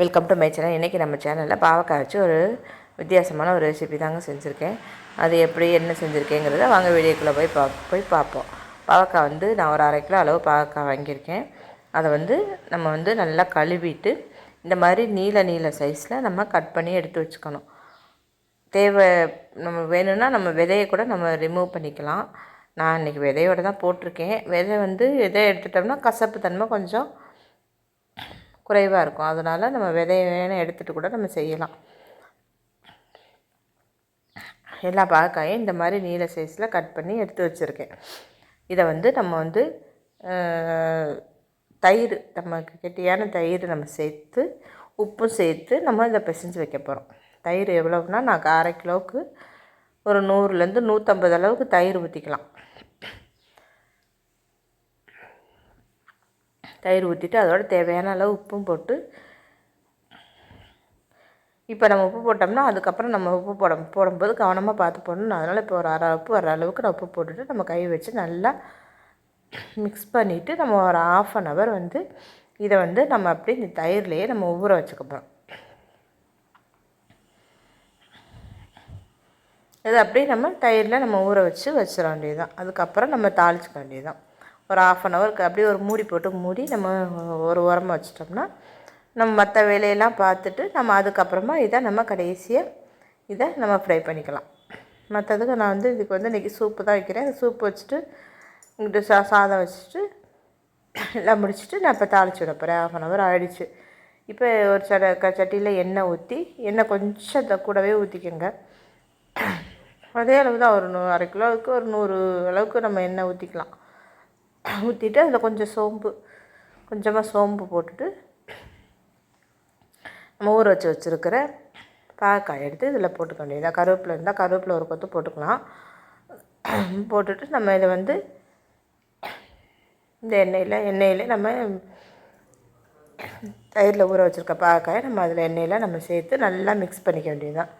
Welcome to my channel இன்றைக்கி நம்ம சேனலில் பாவக்காய் வச்சு ஒரு வித்தியாசமான ஒரு ரெசிபி தாங்க செஞ்சுருக்கேன். அது எப்படி என்ன செஞ்சுருக்கேங்கிறத வாங்க வீடியோக்குள்ளே போய் பா போய் பார்ப்போம். பாவக்காய் வந்து நான் ஒரு அரை கிலோ அளவு பாவக்காய் வாங்கியிருக்கேன். அதை வந்து நம்ம வந்து நல்லா கழுவிட்டு இந்த மாதிரி நீல நீல சைஸில் நம்ம கட் பண்ணி எடுத்து வச்சுக்கணும். தேவை நம்ம வேணும்னா நம்ம விதையை கூட நம்ம ரிமூவ் பண்ணிக்கலாம். நான் இன்றைக்கி விதையோடு தான் போட்டிருக்கேன். விதை வந்து விதை எடுத்துட்டோம்னா கசப்பு தன்மை கொஞ்சம் குறைவாக இருக்கும். அதனால் நம்ம விதைய வேணும் எடுத்துகிட்டு கூட நம்ம செய்யலாம். எல்லா பாகக்காயும் இந்த மாதிரி நீல சைஸில் கட் பண்ணி எடுத்து வச்சுருக்கேன். இதை வந்து நம்ம வந்து தயிர் நமக்கு கெட்டியான தயிர் நம்ம சேர்த்து உப்பும் சேர்த்து நம்ம இதை பிசைஞ்சு வைக்க போகிறோம் தயிர் எவ்வளவுனா நான் அரை கிலோவுக்கு ஒரு நூறுலேருந்து நூற்றம்பது அளவுக்கு தயிர் ஊற்றிக்கலாம் தயிர் ஊற்றிட்டு அதோட தேவையான அளவு உப்பும் போட்டு இப்போ நம்ம உப்பு போட்டோம்னா அதுக்கப்புறம் நம்ம உப்பு போட போடும்போது கவனமாக பார்த்து போடணும். அதனால் இப்போ ஒரு அரை உப்பு வர அளவுக்கு நான் உப்பு போட்டுட்டு நம்ம கை வச்சு நல்லா மிக்ஸ் பண்ணிவிட்டு நம்ம ஒரு ஆஃப் அன் ஹவர் வந்து இதை வந்து நம்ம அப்படியே இந்த தயிர்லேயே நம்ம ஊற வச்சுக்க இது அப்படியே நம்ம தயிரில் நம்ம ஊற வச்சு வச்சிட வேண்டியதுதான். அதுக்கப்புறம் நம்ம தாளிச்சிக்க வேண்டியதுதான். ஒரு ஆஃப் அன் ஹவருக்கு அப்படியே ஒரு மூடி போட்டு மூடி நம்ம ஒரு உரமாக வச்சிட்டோம்னா நம்ம மற்ற வேலையெல்லாம் பார்த்துட்டு நம்ம அதுக்கப்புறமா இதை நம்ம கடைசியாக இதை நம்ம ஃப்ரை பண்ணிக்கலாம். மற்றதுக்கு நான் வந்து இதுக்கு வந்து இன்றைக்கி சூப்பு தான் வைக்கிறேன். இந்த சூப்பு வச்சுட்டு இங்கிட்ட சா சாதம் வச்சுட்டு எல்லாம் முடிச்சுட்டு நான் இப்போ தாளிச்சு விட போகிறேன் ஆஃப் அன் ஹவர் ஆகிடுச்சு இப்போ ஒரு சட க சட்டியில் எண்ணெய் ஊற்றி எண்ணெய் கொஞ்சம் த- கூடவே ஊற்றிக்கோங்க அதே அளவு தான் ஒரு நூ அரை கிலோவுக்கு ஒரு நூறு அளவுக்கு நம்ம எண்ணெய் ஊற்றிக்கலாம் ஊற்றிட்டு அதில் கொஞ்சம் சோம்பு கொஞ்சமாக சோம்பு போட்டுட்டு நம்ம ஊற வச்சு வச்சுருக்கிற பாக்காய் எடுத்து இதில் போட்டுக்க வேண்டியதாக கருவேப்பிலை இருந்தால் கருவேப்பிலை ஒரு கொத்து போட்டுக்கலாம். போட்டுட்டு நம்ம இதை வந்து இந்த எண்ணெயில் எண்ணெயில் நம்ம தயிரில் ஊற வச்சுருக்க பாக்காயை நம்ம அதில் எண்ணெயில் நம்ம சேர்த்து நல்லா மிக்ஸ் பண்ணிக்க வேண்டியதுதான்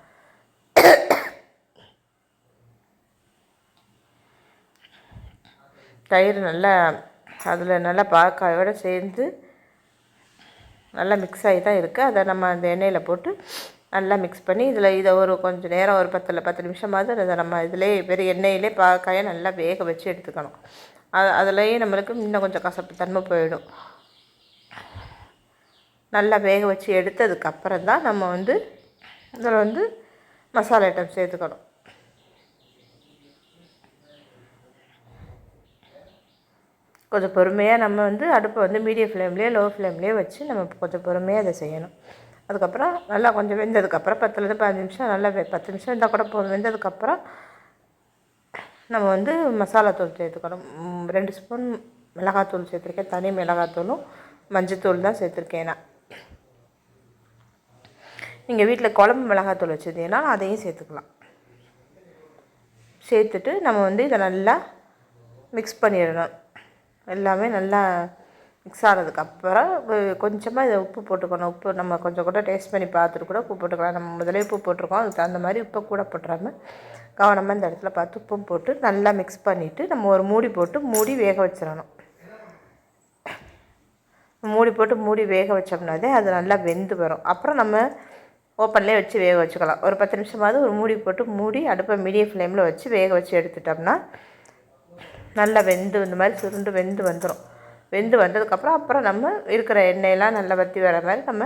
தயிர் நல்லா அதில் நல்லா பாக்காயோடு சேர்ந்து நல்லா மிக்ஸ் ஆகி தான் இருக்குது அதை நம்ம அந்த எண்ணெயில் போட்டு நல்லா மிக்ஸ் பண்ணி இதில் இதை ஒரு கொஞ்சம் நேரம் ஒரு பத்தில் பத்து நிமிஷமாவது அதை நம்ம இதிலே பெரிய எண்ணெயிலே பாக்காயை நல்லா வேக வச்சு எடுத்துக்கணும். அது அதுலேயே நம்மளுக்கு இன்னும் கொஞ்சம் கசப்பு தன்மை போயிடும். நல்லா வேக வச்சு எடுத்ததுக்கப்புறம் தான் நம்ம வந்து இதில் வந்து மசாலா ஐட்டம் சேர்த்துக்கணும். கொஞ்சம் பொறுமையாக நம்ம வந்து அடுப்பை வந்து மீடியம் ஃப்ளேம்லேயே லோ ஃப்ளேம்லேயே வச்சு நம்ம கொஞ்சம் பொறுமையாக அதை செய்யணும். அதுக்கப்புறம் நல்லா கொஞ்சம் வெந்ததுக்கப்புறம் பத்துலேருந்து பதினஞ்சு நிமிஷம் நல்லா வெ பத்து நிமிஷம் இருந்தால் கூட போதும். வெந்ததுக்கப்புறம் நம்ம வந்து மசாலா தூள் சேர்த்துக்கணும். ரெண்டு ஸ்பூன் மிளகாத்தூள் சேர்த்துருக்கேன். தனி மிளகாத்தூளும் மஞ்சத்தூள் தான் சேர்த்துருக்கேன் நான். நீங்கள் வீட்டில் குழம்பு மிளகாத்தூள் வச்சுருந்தீங்கன்னா அதையும் சேர்த்துக்கலாம். சேர்த்துட்டு நம்ம வந்து இதை நல்லா மிக்ஸ் பண்ணிடணும். எல்லாமே நல்லா மிக்ஸ் ஆனதுக்கப்புறம் கொஞ்சமாக இதை உப்பு போட்டுக்கணும். உப்பு நம்ம கொஞ்சம் கூட டேஸ்ட் பண்ணி பார்த்துட்டு கூட உப்பு போட்டுக்கலாம். நம்ம முதலே உப்பு போட்டிருக்கோம். அதுக்கு தகுந்த மாதிரி உப்பை கூட போட்டுறாமல் கவனமாக இந்த இடத்துல பார்த்து உப்பும் போட்டு நல்லா மிக்ஸ் பண்ணிவிட்டு நம்ம ஒரு மூடி போட்டு மூடி வேக வச்சிடணும். மூடி போட்டு மூடி வேக வச்சோம்னாதே அது நல்லா வெந்து வரும். அப்புறம் நம்ம ஓப்பன்லேயே வச்சு வேக வச்சுக்கலாம். ஒரு பத்து நிமிஷமாவது ஒரு மூடி போட்டு மூடி அடுப்பை மீடியம் ஃப்ளேமில் வச்சு வேக வச்சு எடுத்துட்டோம்னா நல்லா வெந்து இந்த மாதிரி சுருண்டு வெந்து வந்துடும் வெந்து வந்ததுக்கப்புறம் அப்புறம் நம்ம இருக்கிற எண்ணெயெல்லாம் நல்லா வற்றி வர மாதிரி நம்ம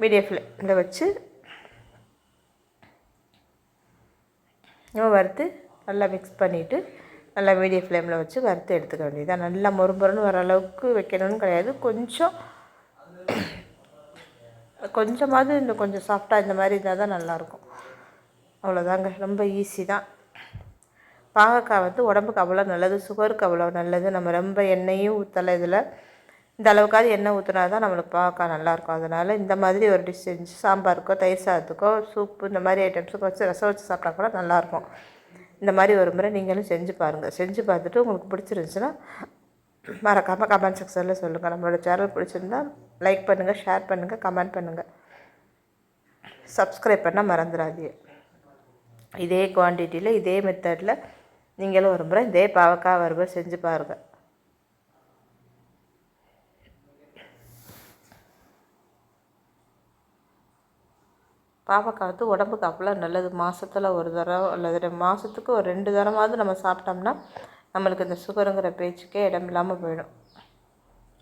மீடியம் ஃப்ளேமில் வச்சு நம்ம வறுத்து நல்லா மிக்ஸ் பண்ணிவிட்டு நல்லா மீடியம் ஃப்ளேமில் வச்சு வறுத்து எடுத்துக்க வேண்டியதுதான். நல்லா மொறுமொறுன்னு வர அளவுக்கு வைக்கணும்னு கிடையாது. கொஞ்சம் கொஞ்சமாவது இந்த கொஞ்சம் சாஃப்டாக இந்த மாதிரி இருந்தால் தான் நல்லாயிருக்கும் அவ்வளோதாங்க ரொம்ப ஈஸி தான். பாகக்காய் வந்து உடம்புக்கு அவ்வளோ நல்லது சுகருக்கு அவ்வளோ நல்லது. நம்ம ரொம்ப எண்ணெயும் ஊற்றலை இதில். இந்த அளவுக்காவது எண்ணெய் ஊற்றினா தான் நம்மளுக்கு பாகக்காய் நல்லாயிருக்கும். அதனால் இந்த மாதிரி ஒரு டிஷ் செஞ்சு சாம்பாருக்கோ தயிர் சாதத்துக்கோ சூப்பு இந்த மாதிரி ஐட்டம்ஸுக்கு வச்சு ரசம் வச்சு சாப்பிட்டா கூட நல்லாயிருக்கும். இந்த மாதிரி ஒரு முறை நீங்களும் செஞ்சு பாருங்கள் செஞ்சு பார்த்துட்டு உங்களுக்கு பிடிச்சிருந்துச்சுன்னா மறக்காமல் கமெண்ட் செக்ஷனில் சொல்லுங்கள் நம்மளோட சேனல் பிடிச்சிருந்தா லைக் பண்ணுங்கள் ஷேர் பண்ணுங்கள் கமெண்ட் பண்ணுங்கள் சப்ஸ்கிரைப் பண்ணால் மறந்துடாதீங்க. இதே குவான்டிட்டியில் இதே மெத்தடில் நீங்களும் ஒரு முறை இதே பாவக்காய் வறுவல் செஞ்சு பாருங்கள் பாவக்காய் வந்து உடம்புக்கு அவ்வளோ நல்லது. மாதத்தில் ஒரு தடவை அல்லது மாதத்துக்கு ஒரு ரெண்டு தரமாவது நம்ம சாப்பிட்டோம்னா நம்மளுக்கு இந்த சுகருங்கிற பேச்சுக்கே இடம் இல்லாமல் போயிடும்.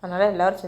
அதனால் எல்லோரும் செஞ்சு